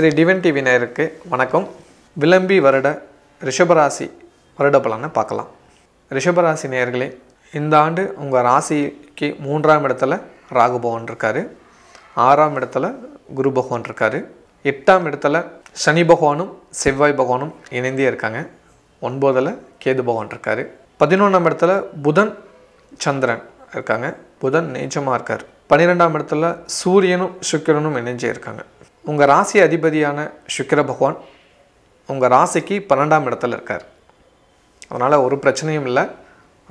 Sri டிவன் TV நேயருக்கு வணக்கம். விளம்பி வருட ரிஷபராசி வருட பலனை பார்க்கலாம். ரிஷபராசி நேயர்களே இந்த ஆண்டு உங்கள் ராசிக்கு மூன்றாம் இடத்துல ராகு பகவான் இருக்கார். ஆறாம் இடத்துல குரு பகவான் இருக்கார். எட்டாம் இடத்துல சனி பகவானும் செவ்வாய் பகவானும் இணைந்தே இருக்காங்க. ஒன்பதில் கேது பகவான் இருக்கார். பதினொன்றாம் இடத்துல புதன் சந்திரன் இருக்காங்க. புதன் நீச்சமாக இருக்கார். பன்னிரெண்டாம் இடத்துல சூரியனும் சுக்கிரனும் இணைஞ்சே இருக்காங்க. உங்கள் ராசி அதிபதியான சுக்கிர பகவான் உங்கள் ராசிக்கு பன்னெண்டாம் இடத்துல இருக்கார். அதனால் ஒரு பிரச்சனையும் இல்லை.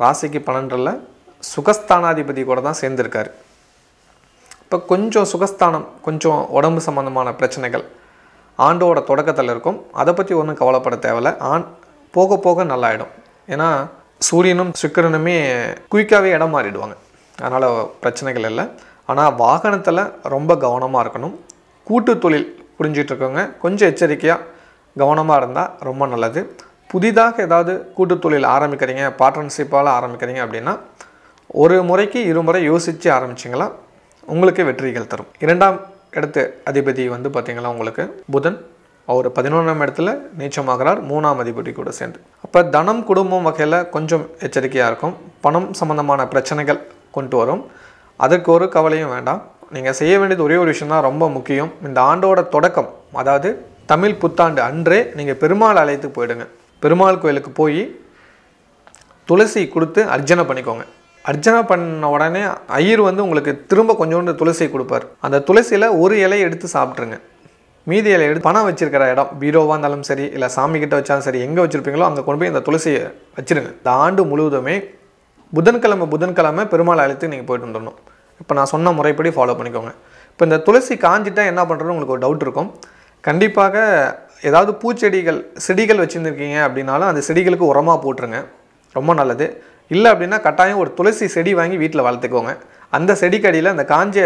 ராசிக்கு பன்னெண்டில் சுகஸ்தானாதிபதி கூட தான் சேர்ந்துருக்கார். இப்போ கொஞ்சம் சுகஸ்தானம் கொஞ்சம் உடம்பு சம்மந்தமான பிரச்சனைகள் ஆண்டோட தொடக்கத்தில் இருக்கும். அதை பற்றி ஒன்றும் கவலைப்பட தேவையில்ல. ஆண் போக போக நல்லாயிடும். ஏன்னா சூரியனும் சுக்கிரனுமே குயிக்காகவே இடம் மாறிடுவாங்க. அதனால் பிரச்சனைகள் இல்லை. ஆனால் வாகனத்தில் ரொம்ப கவனமாக இருக்கணும். கூட்டு தொழில் புரிஞ்சிட்டு இருக்கவங்க கொஞ்சம் எச்சரிக்கையாக கவனமாக இருந்தால் ரொம்ப நல்லது. புதிதாக ஏதாவது கூட்டு தொழில் ஆரம்பிக்கிறீங்க பார்ட்னர்ஷிப்பால் ஆரம்பிக்கிறீங்க அப்படின்னா ஒரு முறைக்கு இருமுறை யோசித்து ஆரம்பிச்சிங்களா உங்களுக்கு வெற்றிகள் தரும். இரண்டாம் இடத்து அதிபதி வந்து பார்த்திங்கன்னா உங்களுக்கு? புதன். அவர் பதினொன்றாம் இடத்துல நீச்சமாகிறார் மூணாம் அதிபதி கூட சேர்ந்து. அப்போ தனம் குடும்பம் வகையில் கொஞ்சம் எச்சரிக்கையாக இருக்கும். பணம் சம்பந்தமான பிரச்சனைகள் கொண்டு வரும். அதற்கு ஒரு கவலையும் வேண்டாம். நீங்கள் செய்ய வேண்டியது ஒரே ஒரு விஷயம் தான் ரொம்ப முக்கியம். இந்த ஆண்டோட தொடக்கம் அதாவது தமிழ் புத்தாண்டு அன்றே நீங்கள் பெருமாள் ஆலயத்துக்கு போயிடுங்க. பெருமாள் கோயிலுக்கு போய் துளசி கொடுத்து அர்ச்சனை பண்ணிக்கோங்க. அர்ச்சனை பண்ண உடனே ஐயர் வந்து உங்களுக்கு திரும்ப கொஞ்சோண்டு துளசி கொடுப்பார். அந்த துளசியில் ஒரு இலையை எடுத்து சாப்பிட்ருங்க மீதி இலையை எடுத்து பணம் வச்சிருக்கிற இடம் பீரோவாக இருந்தாலும் சரி இல்லை சாமி கிட்ட வச்சாலும் சரி எங்கே வச்சுருப்பீங்களோ அங்கே கொண்டு போய் இந்த துளசியை வச்சிருங்க. இந்த ஆண்டு முழுவதுமே புதன்கிழமை புதன்கிழமை பெருமாள் ஆலயத்துக்கு நீங்கள் போயிட்டு வந்துடணும் இப்போ நான் சொன்ன முறைப்படி ஃபாலோ பண்ணிக்கோங்க. இப்போ இந்த துளசி காஞ்சிட்டா என்ன பண்ணுறதுன்னு உங்களுக்கு ஒரு டவுட் இருக்கும். கண்டிப்பாக ஏதாவது பூச்செடிகள் செடிகள் வச்சுருந்துருக்கீங்க அப்படின்னாலும் அந்த செடிகளுக்கு உரமாக போட்டுருங்க. ரொம்ப நல்லது. இல்லை அப்படின்னா கட்டாயம் ஒரு துளசி செடி வாங்கி வீட்டில் வளர்த்துக்கோங்க. அந்த செடிக்கடியில் அந்த காஞ்ச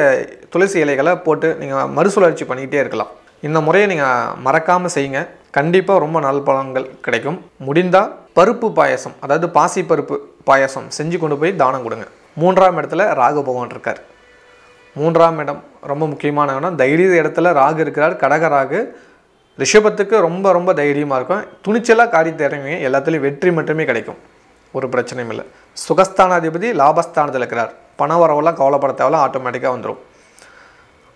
துளசி இலைகளை போட்டு நீங்கள் மறுசுழற்சி பண்ணிக்கிட்டே இருக்கலாம். இந்த முறையை நீங்கள் மறக்காமல் செய்யுங்க. கண்டிப்பாக ரொம்ப நல் பலன்கள் கிடைக்கும். முடிந்தால் பருப்பு பாயசம் அதாவது பாசி பருப்பு பாயசம் செஞ்சு கொண்டு போய் தானம் கொடுங்க. மூன்றாம் இடத்துல ராகு பகவான் இருக்கார். மூன்றாம் இடம் ரொம்ப முக்கியமான இடம். தைரிய இடத்துல ராகு இருக்கிறார். கடக ராகு. ரிஷபத்துக்கு ரொம்ப ரொம்ப தைரியமாக இருக்கும். துணிச்சலாக காரியத்தை இறங்குவீங்க எல்லாத்துலேயும் வெற்றி மட்டுமே கிடைக்கும். ஒரு பிரச்சனையும் இல்லை. சுகஸ்தானாதிபதி லாபஸ்தானத்தில் இருக்கிறார். பண வரவெல்லாம் கவலைப்பட தேவையில்ல. ஆட்டோமேட்டிக்காக வந்துடும்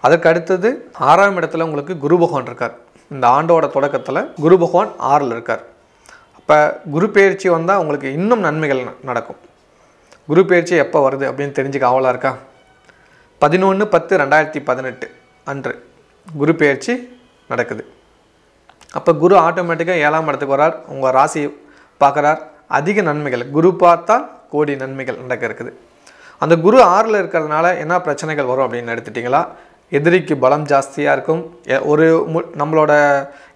அதுக்கு அடுத்தது ஆறாம் இடத்துல உங்களுக்கு குரு பகவான் இருக்கார். இந்த ஆண்டோட தொடக்கத்தில் குரு பகவான் ஆறில் இருக்கார். அப்போ குரு பயிற்சி வந்தால் உங்களுக்கு இன்னும் நன்மைகள் நடக்கும். குரு பயிற்சி எப்போ வருது அப்படின்னு தெரிஞ்சுக்க அவலாக இருக்கா? பதினொன்று பத்து ரெண்டாயிரத்தி பதினெட்டு அன்று குரு பயிற்சி நடக்குது. அப்போ குரு ஆட்டோமேட்டிக்காக ஏழாம் இடத்துக்கு வரார் உங்கள் ராசி பார்க்குறார். அதிக நன்மைகள். குரு பார்த்தால் கோடி நன்மைகள் நடக்க இருக்குது. அந்த குரு ஆறில் இருக்கிறதுனால என்ன பிரச்சனைகள் வரும் அப்படின்னு எடுத்துட்டிங்களா? எதிரிக்கு பலம் ஜாஸ்தியாக இருக்கும். ஒரு மு நம்மளோட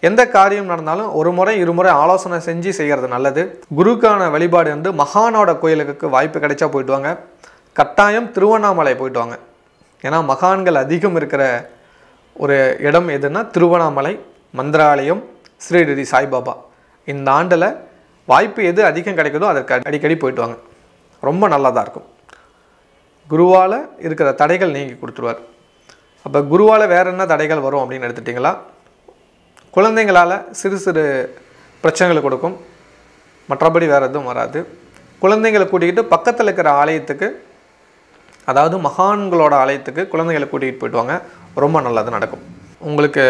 எந்த காரியம் நடந்தாலும் ஒரு முறை இருமுறை ஆலோசனை செஞ்சு செய்கிறது நல்லது. குருக்கான வழிபாடு வந்து மகானோட கோயிலுக்கு வாய்ப்பு கிடைச்சா போயிட்டு வாங்க. கட்டாயம் திருவண்ணாமலை போயிட்டு வாங்க. ஏன்னா மகான்கள் அதிகம் இருக்கிற ஒரு இடம் எதுன்னா திருவண்ணாமலை மந்திராலயம் ஸ்ரீரடி சாய்பாபா. இந்த ஆண்டில் வாய்ப்பு எது அதிகம் கிடைக்குதோ அதற்கு அடிக்கடி போயிட்டு வாங்க. ரொம்ப நல்லதாக இருக்கும். குருவால் இருக்கிற தடைகள் நீங்கி கொடுத்துருவார். அப்போ குருவால் வேறு என்ன தடைகள் வரும் அப்படின்னு எடுத்துட்டிங்களா? குழந்தைங்களால் சிறு சிறு பிரச்சனைகளை கொடுக்கும். மற்றபடி வேறு எதுவும் வராது. குழந்தைங்களை கூட்டிக்கிட்டு பக்கத்தில் இருக்கிற ஆலயத்துக்கு அதாவது மகான்களோட ஆலயத்துக்கு குழந்தைகளை கூட்டிகிட்டு போயிடுவாங்க ரொம்ப நல்லது நடக்கும். உங்களுக்கு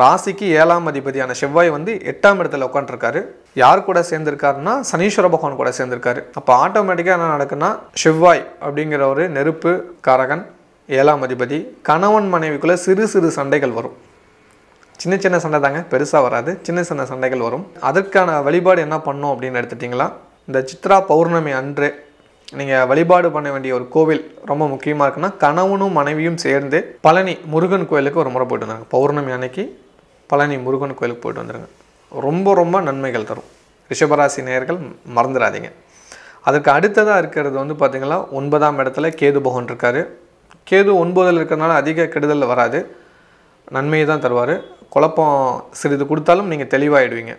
ராசிக்கு ஏழாம் அதிபதியான செவ்வாய் வந்து எட்டாம் இடத்துல உட்காந்துருக்காரு யார் கூட சேர்ந்திருக்காருன்னா சனீஸ்வர பகவான் கூட சேர்ந்திருக்காரு. அப்போ ஆட்டோமேட்டிக்காக என்ன நடக்குன்னா செவ்வாய் அப்படிங்கிற ஒரு நெருப்பு காரகன் ஏழாம் அதிபதி கணவன் மனைவிக்குள்ளே சிறு சிறு சண்டைகள் வரும். சின்ன சின்ன சண்டை தாங்க பெருசாக வராது. சின்ன சின்ன சண்டைகள் வரும். அதற்கான வழிபாடு என்ன பண்ணும் அப்படின்னு எடுத்துட்டிங்களா? இந்த சித்ரா பௌர்ணமி அன்று நீங்கள் வழிபாடு பண்ண வேண்டிய ஒரு கோவில் ரொம்ப முக்கியமாக இருக்குன்னா கணவனும் மனைவியும் சேர்ந்து பழனி முருகன் கோயிலுக்கு ஒரு முறை போயிட்டு வந்தாங்க. பௌர்ணமி அன்னைக்கு பழனி முருகன் கோயிலுக்கு போயிட்டு வந்துடுங்க ரொம்ப ரொம்ப நன்மைகள் தரும். ரிஷபராசி நேயர்கள் மறந்துடாதீங்க. அதுக்கு அடுத்ததாக இருக்கிறது வந்து பார்த்திங்கன்னா ஒன்பதாம் இடத்துல கேது பகவான் இருக்கார். கேது ஒன்பதில் இருக்கிறதுனால அதிக கெடுதல் வராது. நன்மையை தான் தருவார். குழப்பம் சிறிது கொடுத்தாலும் நீங்கள் தெளிவாயிடுவீங்க.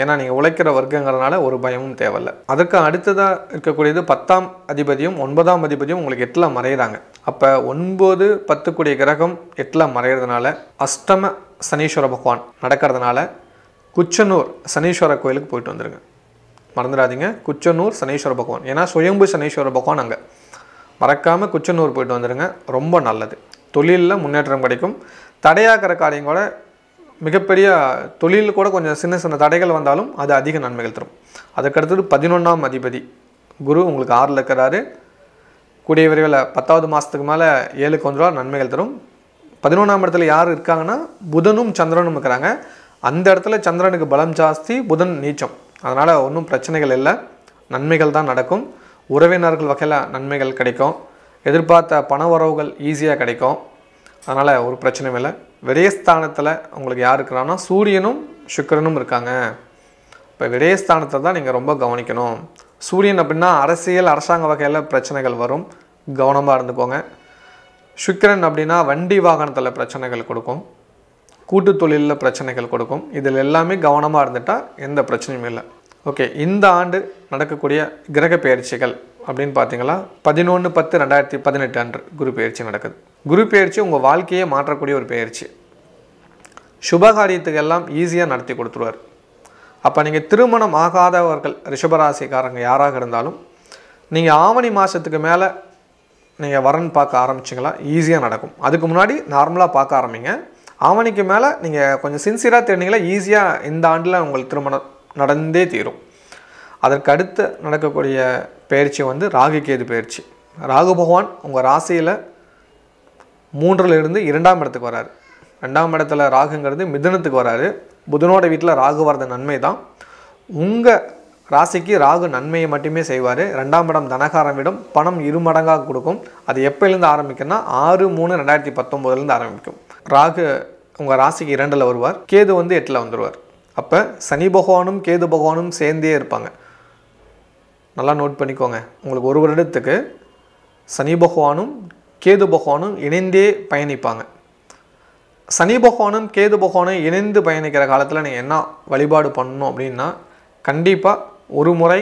ஏன்னா நீங்கள் உழைக்கிற வர்க்கங்கிறனால ஒரு பயமும் தேவையில்லை. அதுக்கு அடுத்ததாக இருக்கக்கூடியது பத்தாம் அதிபதியும் ஒன்பதாம் அதிபதியும் உங்களுக்கு எட்டில் மறையிறாங்க. அப்போ ஒன்பது பத்துக்குடிய கிரகம் எட்டில் மறையிறதுனால அஷ்டம சனீஸ்வர பகவான் நடக்கிறதுனால குச்சனூர் சனீஸ்வர கோயிலுக்கு போயிட்டு வந்துருங்க. மறந்துடாதீங்க. குச்சனூர் சனீஸ்வர பகவான். ஏன்னா சுயம்பு சனீஸ்வர பகவான் அங்கே. மறக்காமல் குச்சனூர் போயிட்டு வந்துடுங்க ரொம்ப நல்லது. தொழிலில் முன்னேற்றம் கிடைக்கும். தடையாக்கிற காரியம் கூட மிகப்பெரிய தொழிலில் கூட கொஞ்சம் சின்ன சின்ன தடைகள் வந்தாலும் அது அதிக நன்மைகள் தரும். அதுக்கடுத்தது பதினொன்றாம் அதிபதி. குரு உங்களுக்கு ஆறில் இருக்கிறாரு. கூடிய விரைவில் பத்தாவது மாதத்துக்கு மேலே ஏழுக்கு வந்துருவா நன்மைகள் தரும். பதினொன்றாம் இடத்துல யார் இருக்காங்கன்னா புதனும் சந்திரனும் இருக்கிறாங்க. அந்த இடத்துல சந்திரனுக்கு பலம் ஜாஸ்தி புதன் நீச்சம். அதனால் ஒன்றும் பிரச்சனைகள் இல்லை. நன்மைகள் தான் நடக்கும். உறவினர்கள் வகையில் நன்மைகள் கிடைக்கும். எதிர்பார்த்த பண உறவுகள் ஈஸியாக கிடைக்கும். அதனால் ஒரு பிரச்சனையும் இல்லை. விரயஸ்தானத்தில் உங்களுக்கு யார் இருக்கிறான்னா சூரியனும் சுக்கரனும் இருக்காங்க. இப்போ விரயஸ்தானத்தை தான் நீங்கள் ரொம்ப கவனிக்கணும். சூரியன் அப்படின்னா அரசியல் அரசாங்க வகையில் பிரச்சனைகள் வரும். கவனமாக இருந்துக்கோங்க. சுக்கிரன் அப்படின்னா வண்டி வாகனத்தில் பிரச்சனைகள் கொடுக்கும். கூட்டு தொழிலில் பிரச்சனைகள் கொடுக்கும். இதில் எல்லாமே கவனமாக இருந்துட்டால் எந்த பிரச்சனையும் இல்லை. ஓகே இந்த ஆண்டு நடக்கக்கூடிய கிரக பயிற்சிகள். அப்படின்னு பார்த்தீங்களா? பதினொன்று பத்து ரெண்டாயிரத்தி பதினெட்டு அன்று குரு பயிற்சி நடக்குது. குரு பயிற்சி உங்கள் வாழ்க்கையை மாற்றக்கூடிய ஒரு பயிற்சி சுபகாரியத்துக்கு எல்லாம் ஈஸியாக நடத்தி கொடுத்துருவார். அப்போ நீங்கள் திருமணம் ஆகாதவர்கள் ரிஷபராசிக்காரங்க யாராக இருந்தாலும் நீங்கள் ஆவணி மாதத்துக்கு மேலே நீங்கள் வரன் பார்க்க ஆரம்பிச்சிங்களா ஈஸியாக நடக்கும். அதுக்கு முன்னாடி நார்மலாக பார்க்க ஆரம்பிங்க. ஆவணிக்கு மேலே நீங்கள் கொஞ்சம் சின்சியராக தெரிஞ்சிங்களா ஈஸியாக இந்த ஆண்டில் உங்களுக்கு திருமணம் நடந்தே தீரும். அதற்கு அடுத்து நடக்கக்கூடிய பயிற்சி வந்து ராகு கேது பயிற்சி. ராகு பகவான் உங்கள் ராசியில் மூன்றிலிருந்து இரண்டாம் இடத்துக்கு வராரு. ரெண்டாம் இடத்துல ராகுங்கிறது மிதுனத்துக்கு வராரு. புதனோட வீட்டில் ராகு வரது நன்மை தான். உங்கள் ராசிக்கு ராகு நன்மையை மட்டுமே செய்வார். ரெண்டாம் இடம் தனகாரம் விடம். பணம் இரு மடங்காக கொடுக்கும். அது எப்போலேருந்து ஆரம்பிக்குன்னா ஆறு மூணு ரெண்டாயிரத்தி பத்தொம்போதுலேருந்து ஆரம்பிக்கும். ராகு உங்கள் ராசிக்கு இரண்டில் வருவார். கேது வந்து எட்டில் வந்துடுவார் அப்போ சனி பகவானும் கேது பகவானும் சேர்ந்தே இருப்பாங்க. நல்லா நோட் பண்ணிக்கோங்க. உங்களுக்கு ஒரு வருடத்துக்கு சனி பகவானும் கேது பகவானும் இணைந்தே பயணிப்பாங்க. சனி பகவானும் கேது பகவானும் இணைந்து பயணிக்கிற காலத்தில் நீங்கள் என்ன வழிபாடு பண்ணணும் அப்படின்னா கண்டிப்பாக ஒரு முறை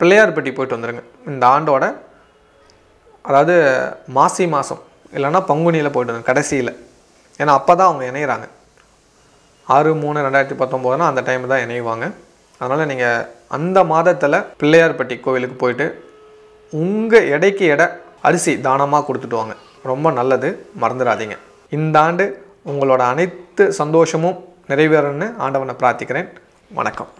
பிள்ளையார்பட்டி போயிட்டு வந்துடுங்க இந்த ஆண்டோட அதாவது மாசி மாதம் இல்லைன்னா பங்குனியில் போயிட்டு வந்து கடைசியில். ஏன்னா அப்போ தான் அவங்க இணையிறாங்க. ஆறு மூணு ரெண்டாயிரத்தி பத்தொம்போதுனா அந்த டைம் தான் இணைவாங்க. அதனால் நீங்கள் அந்த மாதத்தில் பிள்ளையார்பட்டி கோவிலுக்கு போயிட்டு உங்கள் எடைக்கு எடை அரிசி தானமாக கொடுத்துட்டு வாங்க. ரொம்ப நல்லது. மறந்துடாதீங்க. இந்த ஆண்டு உங்களோட அனைத்து சந்தோஷமும் நிறைவேறணும்னு ஆண்டவனை பிரார்த்திக்கிறேன். வணக்கம்.